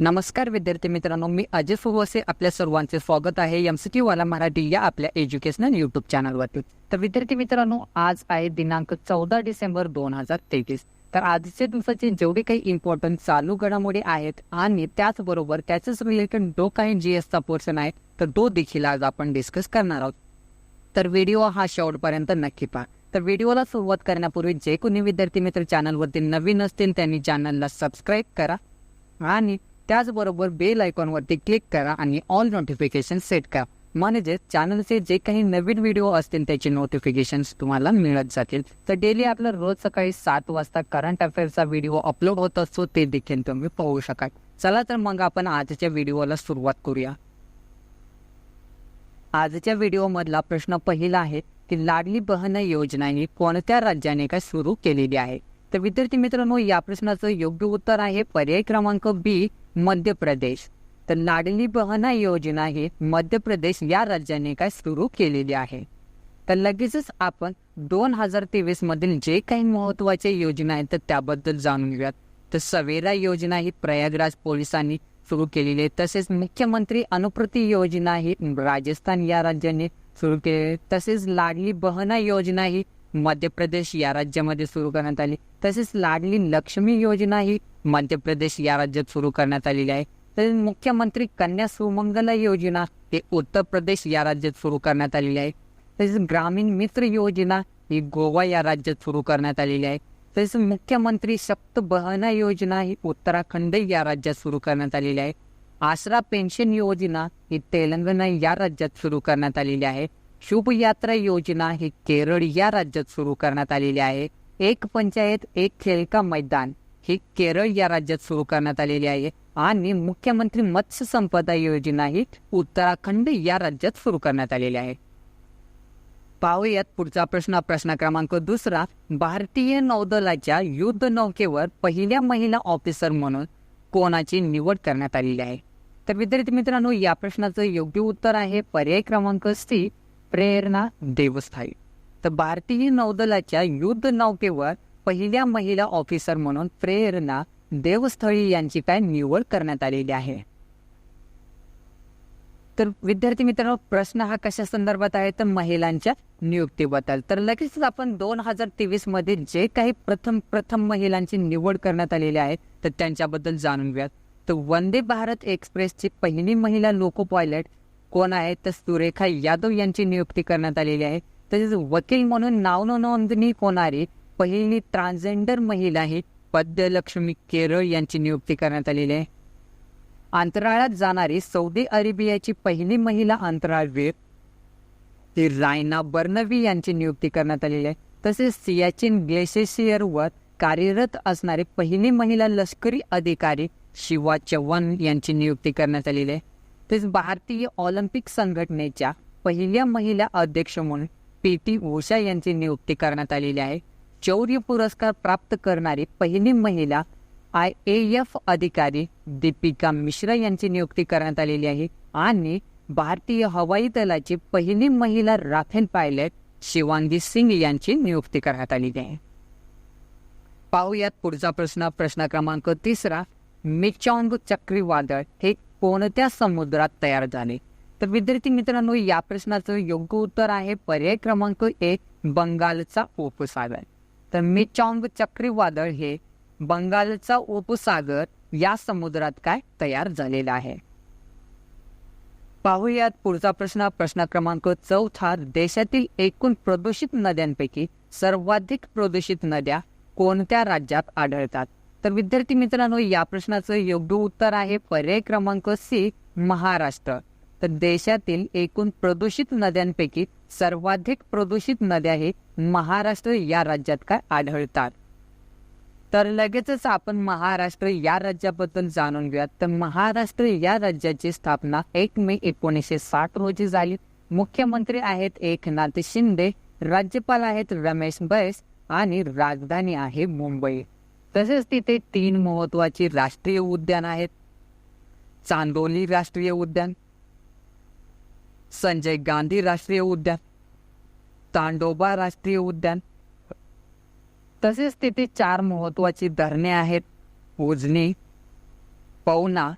नमस्कार विद्यार्थी मित्रांनो मी अजय सुवसे आपल्या सर्वांचे स्वागत आहे एम सी वाला मराठी या आपल्या एज्युकेशनल युट्यूब चॅनलवरती तर विद्यार्थी मित्रांनो आज आहे दिनांक चौदा डिसेंबर दोन हजार तेवीस. तर आजच्या दिवसाचे जेवढे काही इम्पॉर्टंट चालू घडामोडी आहेत आणि त्याचबरोबर त्याच्याच रिलेटेड जो काही जी एसचा पोर्शन आहे तर तो देखील आज आपण डिस्कस करणार आहोत. तर व्हिडिओ हा शेवटपर्यंत नक्की पहा. तर व्हिडिओला सुरुवात करण्यापूर्वी जे कोणी विद्यार्थी मित्र चॅनलवरती नवीन असतील त्यांनी चॅनलला सबस्क्राईब करा आणि त्याचबरोबर बेल आयकॉनवरती क्लिक करा आणि ऑल नोटिफिकेशन सेट करा. म्हणजे चॅनलचे जे काही नवीन व्हिडिओ असतील त्याचे नोटिफिकेशन्स तुम्हाला मिळत जातील. तर डेली आपला रोज सकाळी सात वाजता करंट अफेअर्सचा व्हिडिओ अपलोड होत असतो ते देखील तुम्ही पाहू शकाल. चला तर मग आपण आजच्या व्हिडिओला सुरुवात करूया. आजच्या व्हिडिओमधला प्रश्न पहिला आहे की लाडली बहन योजना ही कोणत्या राज्याने काय सुरू केलेली आहे? तर विद्यार्थी मित्रांनो या प्रश्नाचं योग्य उत्तर आहे पर्याय क्रमांक बी मध्य प्रदेश. तर लाडली बहना योजना ही मध्य प्रदेश या राज्याने काय सुरू केलेली आहे. तर लगेचच आपण दोन हजार तेवीस मधील जे काही महत्त्वाचे योजना आहेत तर त्याबद्दल जाणून घेऊयात. तर सवेरा योजना ही प्रयागराज पोलिसांनी सुरू केलेली आहे. तसेच मुख्यमंत्री अनुप्रती योजना ही राजस्थान या राज्याने सुरू केली तसेच लाडली बहना योजना ही मध्य प्रदेश या राज्यामध्ये सुरू करण्यात आली. तसेच लाडली लक्ष्मी योजना ही मध्य प्रदेश या राज्यात सुरू करण्यात आलेली आहे. तसेच मुख्यमंत्री कन्या सुमंगला योजना हे उत्तर प्रदेश या राज्यात सुरू करण्यात आलेली आहे. तसेच ग्रामीण मित्र योजना ही गोवा या राज्यात सुरू करण्यात आलेली आहे. तसेच मुख्यमंत्री सप्त बहना योजना ही उत्तराखंड या राज्यात सुरू करण्यात आलेली आहे. आसरा पेन्शन योजना ही तेलंगणा या राज्यात सुरू करण्यात आलेली आहे. शुभयात्रा योजना ही केरळ या राज्यात सुरू करण्यात आलेली आहे. एक पंचायत एक खेळ का मैदान. ही केरळ या राज्यात सुरू करण्यात आलेली आहे. आणि मुख्यमंत्री मत्स्य संपदा योजना ही उत्तराखंड या राज्यात सुरू करण्यात आलेली आहे. पाहूयात पुढचा प्रश्न. प्रश्न क्रमांक दुसरा भारतीय नौदलाच्या युद्ध नौकेवर पहिल्या महिला ऑफिसर म्हणून कोणाची निवड करण्यात आलेली आहे? तर विद्यार्थी मित्रांनो या प्रश्नाचं योग्य उत्तर आहे पर्याय क्रमांक सी प्रेरणा देवस्थाई. तर भारतीय नौदलाच्या युद्ध नौकेवर पहिल्या महिला ऑफिसर म्हणून प्रेरणा देवस्थळी यांची काय निवड करण्यात आलेली आहे? तर विद्यार्थी मित्रांनो प्रश्न हा कशा संदर्भात आहे? तर महिलांच्या नियुक्तीबद्दल. तर लगेचच आपण दोन हजार तेवीसमध्ये जे काही प्रथम प्रथम महिलांची निवड करण्यात आलेली आहे तर त्यांच्याबद्दल जाणून घेऊयात. तर वंदे भारत एक्सप्रेसची पहिली महिला लोको पायलट कोण आहे? तर सुरेखा यादव यांची नियुक्ती करण्यात आलेली आहे. तसेच वकील म्हणून नावनोंदणी होणारी पहिली ट्रान्सजेंडर महिला ही पद्यलक्ष्मी केरळ यांची नियुक्ती करण्यात आलेली आहे. अंतराळात जाणारी सौदी अरेबियाची पहिली महिला अंतराळवीर ती रायना बर्नवी यांची नियुक्ती करण्यात आलेली आहे. तसेच सियाचिन ग्लेशियरवर कार्यरत असणारी पहिली महिला लष्करी अधिकारी शिवा चव्हाण यांची नियुक्ती करण्यात आलेली आहे. तसेच भारतीय ऑलिम्पिक संघटनेच्या पहिल्या महिला अध्यक्ष म्हणून पी टी उषा यांची नियुक्ती करण्यात आलेली आहे. शौर्य पुरस्कार प्राप्त करणारी पहिली महिला आय ए एफ अधिकारी दीपिका मिश्रा यांची नियुक्ती करण्यात आलेली आहे आणि भारतीय हवाई दलाची पहिली महिला राफेल पायलट शिवांगी सिंग यांची नियुक्ती करण्यात आलेली आहे. पाहूयात पुढचा प्रश्न. प्रश्न क्रमांक तिसरा. मिचॉंग चक्रीवादळ हे कोणत्या समुद्रात तयार झाले? तर विद्यार्थी मित्रांनो या प्रश्नाचं योग्य उत्तर आहे पर्याय क्रमांक एक बंगालचा उपसागर. तर मिचॉंग चक्रीवादळ हे बंगालचा उपसागर या समुद्रात काय तयार झालेला आहे? पाहूयात पुढचा प्रश्न. प्रश्न क्रमांक चौथा देशातील एकूण प्रदूषित नद्यांपैकी सर्वाधिक प्रदूषित नद्या कोणत्या राज्यात आढळतात? तर विद्यार्थी मित्रांनो या प्रश्नाचं योग्य उत्तर आहे पर्याय क्रमांक सी महाराष्ट्र. तर देशातील एकूण प्रदूषित नद्यांपैकी सर्वाधिक प्रदूषित नद्या हे महाराष्ट्र या राज्यात काय आढळतात? तर लगेचच आपण महाराष्ट्र या राज्याबद्दल जाणून घेऊयात. तर महाराष्ट्र या राज्याची स्थापना एक मे एकोणीसशे साठ रोजी झाली. मुख्यमंत्री आहेत एकनाथ शिंदे राज्यपाल आहेत रमेश बैस आणि राजधानी आहे मुंबई. तसेच तिथे तीन महत्वाची राष्ट्रीय उद्यान आहेत. चांदोली राष्ट्रीय उद्यान संजय गांधी राष्ट्रीय उद्यान तांडोबा राष्ट्रीय उद्यान. तसेच तिथे चार महत्वाची धरणे आहेत. उजनी पवना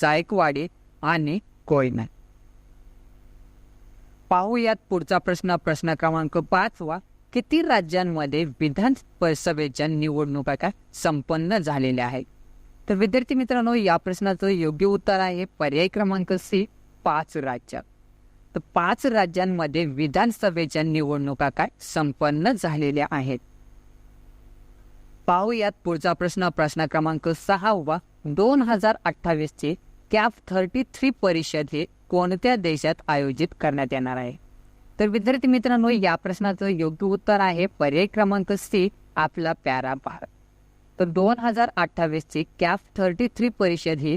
जायकवाडी आणि कोयना. पाहूयात पुढचा प्रश्न. प्रश्न क्रमांक पाचवा किती राज्यांमध्ये विधान परिषदेच्या निवडणुका संपन्न झालेल्या आहेत? तर विद्यार्थी मित्रांनो या प्रश्नाचं योग्य उत्तर आहे पर्याय क्रमांक सी पाच राज्यात तर पाच राज्यांमध्ये विधानसभेच्या निवडणुका काय संपन्न झालेल्या आहेत. पाहूयात पुढचा प्रश्न. प्रश्न क्रमांक सहावा दोन हजार अठ्ठावीसची कॅप थर्टी थ्री परिषद हे कोणत्या देशात आयोजित करण्यात येणार आहे? तर विद्यार्थी मित्रांनो या प्रश्नाचं योग्य उत्तर आहे पर्याय क्रमांक सी आपला प्यारा भारत तर दोन हजार अठ्ठावीसची कॅप थर्टी थ्री परिषद ही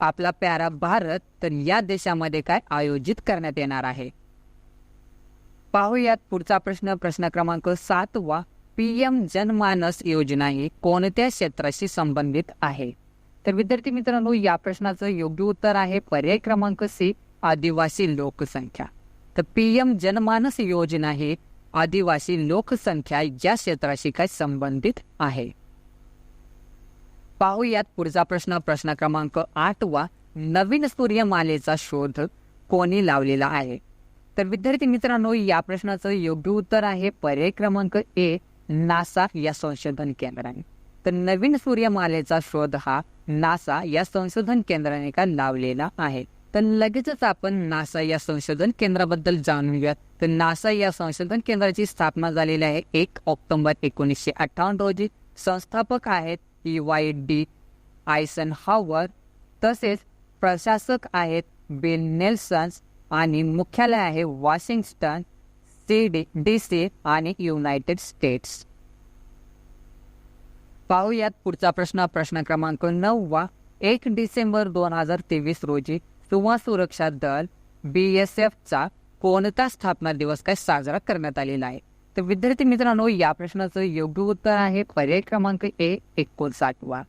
आपला प्यारा भारत तर या देशामध्ये काय आयोजित करण्यात येणार आहे. पाहूयात पुढचा प्रश्न. प्रश्न क्रमांक सातवा पी एम जनमानस योजना ही कोणत्या क्षेत्राशी संबंधित आहे? तर विद्यार्थी मित्रांनो या प्रश्नाचं योग्य उत्तर आहे पर्याय क्रमांक सी आदिवासी लोकसंख्या. तर पी एम जनमानस योजना ही आदिवासी लोकसंख्या या क्षेत्राशी काय संबंधित आहे? पाहूयात पुढचा प्रश्न. प्रश्न क्रमांक आठवा नवीन सूर्यमालेचा शोध कोणी लावलेला आहे? तर विद्यार्थी मित्रांनो या प्रश्नाचं योग्य उत्तर आहे पर्याय क्रमांक ए नासा या संशोधन केंद्राने. तर नवीन सूर्यमालेचा शोध हा नासा या संशोधन केंद्राने का लावलेला आहे? तर लगेचच आपण नासा या संशोधन केंद्राबद्दल जाणून घेऊयात तर नासा या संशोधन केंद्राची स्थापना झालेली आहे एक ऑक्टोबर एकोणीसशे अठ्ठावन्न रोजी. संस्थापक आहेत E Y D Eisenhower तसेच प्रशासक आहेत बिल नेल्सन्स आणि मुख्यालय आहे Washington C D D C आणि युनायटेड स्टेट्स. पाहूयात पुढचा प्रश्न. प्रश्न क्रमांक नववा. एक डिसेंबर दोन हजार तेवीस रोजी सुवा सुरक्षा दल बी एस एफचा कोणता स्थापना दिवस काय साजरा करण्यात आलेला आहे? तर विद्यार्थी मित्रांनो या प्रश्नाचं योग्य उत्तर आहे पर्याय क्रमांक ए एकोणसाठवा.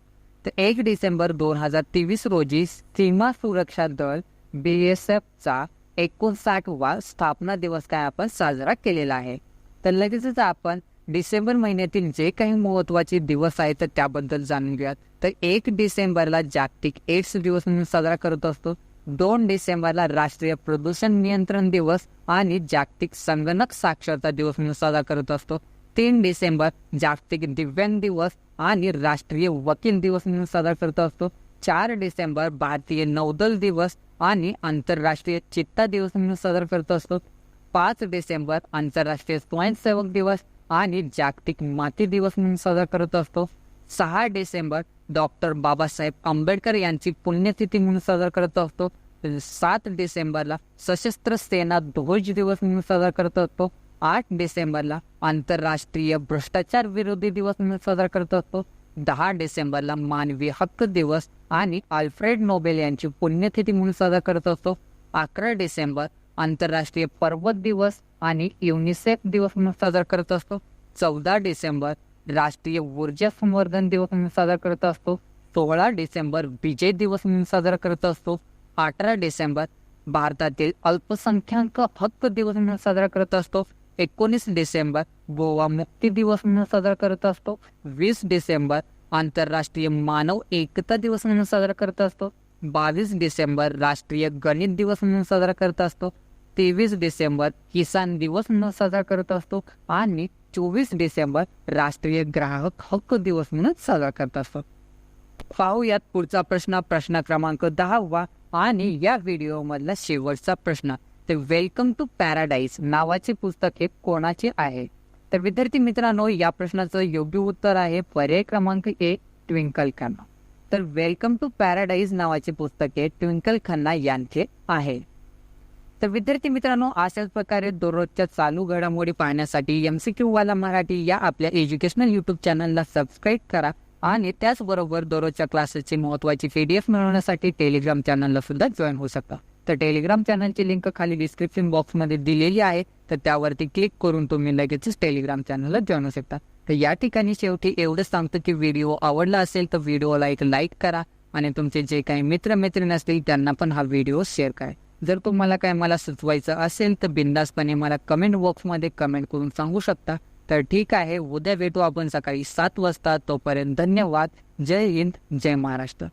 तर एक डिसेंबर दोन हजार तेवीस रोजी सीमा सुरक्षा दल बी एस एफचा एकोणसाठवा स्थापना दिवस काय आपण साजरा केलेला आहे? तर लगेचच आपण डिसेंबर महिन्यातील जे काही महत्त्वाचे दिवस आहेत तर त्याबद्दल जाणून घेऊयात. तर एक डिसेंबरला जागतिक एड्स दिवस म्हणून साजरा करत असतो. दोन डिसेंबरला राष्ट्रीय प्रदूषण नियंत्रण दिवस आणि जागतिक संगणक साक्षरता दिवस म्हणून साजरा करत असतो. तीन डिसेंबर जागतिक दिव्यांग दिवस आणि राष्ट्रीय वकील दिवस म्हणून साजरा करत असतो. चार डिसेंबर भारतीय नौदल दिवस आणि आंतरराष्ट्रीय चित्ता दिवस म्हणून साजरा करत असतो. पाच डिसेंबर आंतरराष्ट्रीय स्वयंसेवक दिवस आणि जागतिक माती दिवस म्हणून साजरा करत असतो. सहा डिसेंबर डॉक्टर बाबासाहेब आंबेडकर यांची पुण्यतिथी म्हणून साजरा करत असतो. सात डिसेंबरला सशस्त्र सेना ध्वज दिवस म्हणून साजरा करत असतो. आठ डिसेंबरला आंतरराष्ट्रीय भ्रष्टाचार विरोधी दिवस म्हणून साजरा करत असतो. दहा डिसेंबरला मानवी हक्क दिवस आणि अल्फ्रेड नोबेल यांची पुण्यतिथी म्हणून साजरा करत असतो. अकरा डिसेंबर आंतरराष्ट्रीय पर्वत दिवस आणि युनिसेफ दिवस म्हणून साजरा करत असतो. चौदा डिसेंबर राष्ट्रीय ऊर्जा संवर्धन दिवस म्हणून साजरा करत असतो. सोळा डिसेंबर विजय दिवस म्हणून साजरा करत असतो. अठरा डिसेंबर भारतातील अल्पसंख्याक हक्क दिवस म्हणून साजरा करत असतो. एकोणीस डिसेंबर गोवा मुक्ती दिवस म्हणून साजरा करत असतो. वीस डिसेंबर आंतरराष्ट्रीय मानव एकता दिवस म्हणून साजरा करत असतो. बावीस डिसेंबर राष्ट्रीय गणित दिवस म्हणून साजरा करत असतो. तेवीस डिसेंबर किसान दिवस म्हणून साजरा करत असतो. आणि चोवीस डिसेंबर राष्ट्रीय ग्राहक हक्क दिवस म्हणून साजरा करत असतो. पाहूयात पुढचा प्रश्न प्रश्न क्रमांक दहावा आणि या व्हिडिओ मधला शेवटचा प्रश्न. तर वेलकम टू पॅराडाईज नावाचे पुस्तक हे कोणाचे आहे? तर विद्यार्थी मित्रांनो या प्रश्नाचं योग्य उत्तर आहे पर्याय क्रमांक ए ट्विंकल खन्ना तर वेलकम टू पॅराडाईज नावाचे पुस्तक हे ट्विंकल खन्ना यांचे आहे. तर विद्यार्थी मित्रांनो अशाच प्रकारे दररोजच्या चालू घडामोडी पाहण्यासाठी एम सी क्यू वाला मराठी या आपल्या एज्युकेशनल युट्यूब चॅनलला सबस्क्राईब करा. आणि त्याचबरोबर दररोजच्या क्लासेसची महत्वाची पीडीएफ मिळवण्यासाठी टेलिग्राम चॅनलला सुद्धा जॉईन होऊ शकता. तर टेलिग्राम चॅनलची लिंक खाली डिस्क्रिप्शन बॉक्समध्ये दिलेली आहे. तर त्यावरती क्लिक करून तुम्ही लगेचच टेलिग्राम चॅनलला जॉईन होऊ शकता. तर या ठिकाणी शेवटी एवढंच सांगतो की व्हिडिओ आवडला असेल तर व्हिडिओला एक लाईक करा. आणि तुमचे जे काही मित्रमैत्रिणी असतील त्यांना पण हा व्हिडिओ शेअर करा. जर तुम्हाला काय मला सुचवायचं असेल तर बिंदासपणे मला कमेंट बॉक्समध्ये कमेंट करून सांगू शकता. तर ठीक आहे उद्या भेटू आपण सकाळी सात वाजता. तोपर्यंत धन्यवाद. जय हिंद जय महाराष्ट्र.